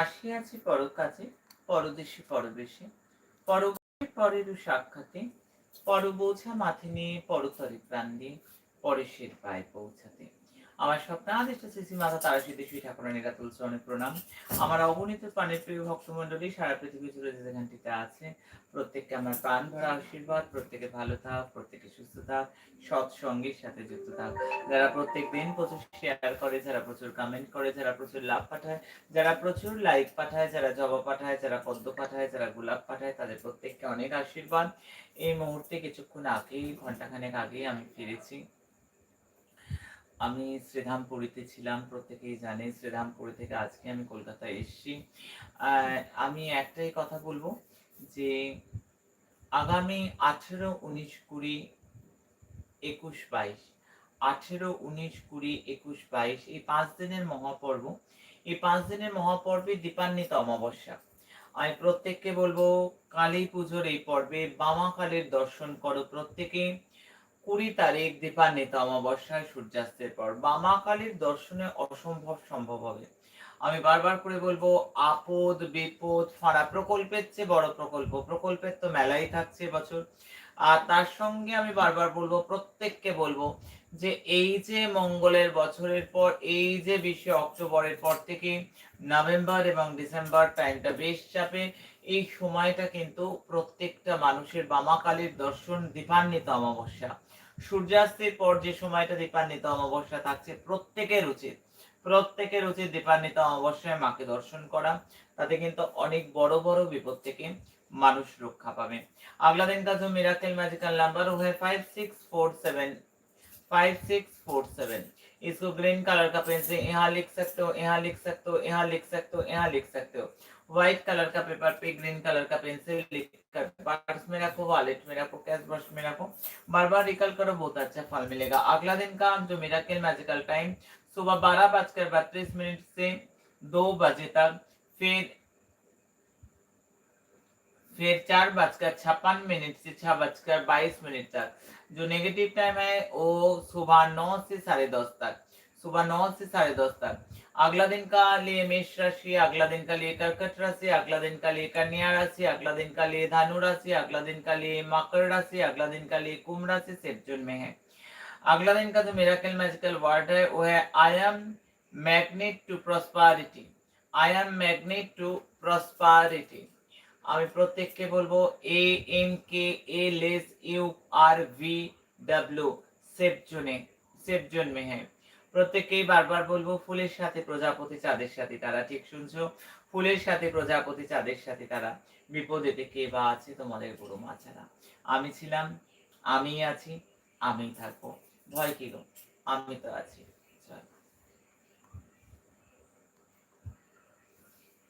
আসিয়াছি পর কাজে পরদেশে পরবেশে পরবেশে পরেরও সাক্ষাতে পর বোঝা মাথে নিয়ে পরতরে প্রাণ দিয়ে পরেশের পায়ে পৌঁছাতে। আমার স্বপ্নাদিষ্ট শ্রী মাতা তারাশীতে শ্রী ঠাকুরের নিরাতুল চরণে প্রণাম। আমার অগণিত প্রাণের প্রিয় ভক্তমণ্ডলী, সারা পৃথিবী জুড়ে যেখানটিতে আছে, প্রত্যেককে আমার প্রাণ ভরা আশীর্বাদ, প্রত্যেকে ভালো থাক, প্রত্যেকে সুস্থ থাক সৎ সঙ্গীর সাথে যুক্ত থাক। যারা প্রত্যেক দিন প্রচুর শেয়ার করে, যারা প্রচুর কমেন্ট করে, যারা প্রচুর লাভ পাঠায়, যারা প্রচুর লাইক পাঠায়, যারা জবা পাঠায়, যারা পদ্ম পাঠায়, যারা গোলাপ পাঠায়, তাদের প্রত্যেককে অনেক আশীর্বাদ। এই মুহূর্তে কিছুক্ষণ আগেই ঘন্টাখানেক আগেই আমি ফিরেছি। আমি শ্রীধামপুরীতে ছিলাম, প্রত্যেকেই জানে শ্রীধামপুরী থেকে আজকে আমি কলকাতায় এসেছি। আমি একটাই কথা বলব যে আগামী আঠেরো, উনিশ, কুড়ি, একুশ, বাইশ, আঠেরো, উনিশ, কুড়ি, একুশ, বাইশ এই পাঁচ দিনের মহাপর্ব, এই পাঁচ দিনের মহাপর্বে দীপান্বিত অমাবস্যা। আমি প্রত্যেককে বলব কালী পুজোর এই পর্বে বামা কালীর দর্শন করো প্রত্যেকে। কুড়ি তারিখ দীপান্বিত অমাবস্যায় সূর্যাস্তের পর বামা কালীর দর্শনে অসম্ভব সম্ভব হবে। আমি বারবার করে বলব, আপদ, বিপদ, ফাঁড়া প্রকল্পের চেয়ে বড় প্রকল্প, প্রকল্পের তো মেলাই থাকছে বছর। আর তার সঙ্গে আমি বারবার বলব, প্রত্যেককে বলব যে এই যে মঙ্গলের বছরের পর, এই যে বিশে অক্টোবরের পর থেকে নভেম্বর এবং ডিসেম্বর টাইমটা বেশ চাপে, এই সময়টা কিন্তু প্রত্যেকটা মানুষের বামাকালীর দর্শন দীপান্বিত অমাবস্যা। সূর্যাস্তের পর যে সময়টা দীপান্বিত অমাবস্যা থাকছে, প্রত্যেকের উচিত প্রত্যেকের উচিত দীপান্বিত অমাবস্যায় মাকে দর্শন করা। তাতে কিন্তু অনেক বড় বড় বিপদ থেকে মানুষ রক্ষা পাবে। আগলা দিন কাজ মিরাকেল ম্যাজিক্যাল নাম্বার ওহে five six four seven five six four seven इसको ग्रीन कलर का पेन से यहाँ लिख सकते हो, यहाँ लिख सकते हो, यहाँ लिख सकते हो, यहाँ लिख सकते हो। व्हाइट कलर का पेपर पे ग्रीन कलर का पेंसिल लिख कर पर्स में रखो वॉलेट में रखो कैश बॉक्स में रखो। बार बार रिकल करो, बहुत अच्छा फल मिलेगा। अगला दिन का जो मिराकल मैजिकल टाइम सुबह बारह बजकर बत्तीस मिनट से दो बजे तक, फिर फिर चार बजकर छप्पन मिनट से छह बजकर बाईस मिनट तक। जो नेगेटिव टाइम है, वो सुबह नौ से साढ़े दस तक। सुबह नौ से साढ़े दस तक। अगला दिन का लिए मेष राशि, अगला दिन का लिए कर्कट राशि, अगला दिन का लिए कन्या राशि, अगला दिन का लिए धनु राशि, अगला दिन का लिए मकर राशि, अगला दिन का लिए कुंभ राशि सेप जून में है। अगला दिन का जो मेराकल मैजिकल वर्ड है, वो है I am magnet to prosperity I am magnet to prosperity আমি প্রত্যেককে বলব এ M K A less you R V W safe জোনে সেফ জোন মে হ্যাঁ। প্রত্যেককেই বারবার বলব ফুলের সাথে প্রজাপতি, চাঁদের সাথে তারা, ঠিক শুনছো? ফুলের সাথে প্রজাপতি, চাঁদের সাথে তারা বিপদেতে কে বা আছে তোমাদের গুরু মা ছাড়া আমি ছিলাম আমি আছি আমি থাকব। ভয় কি গো? আমি তো আছি।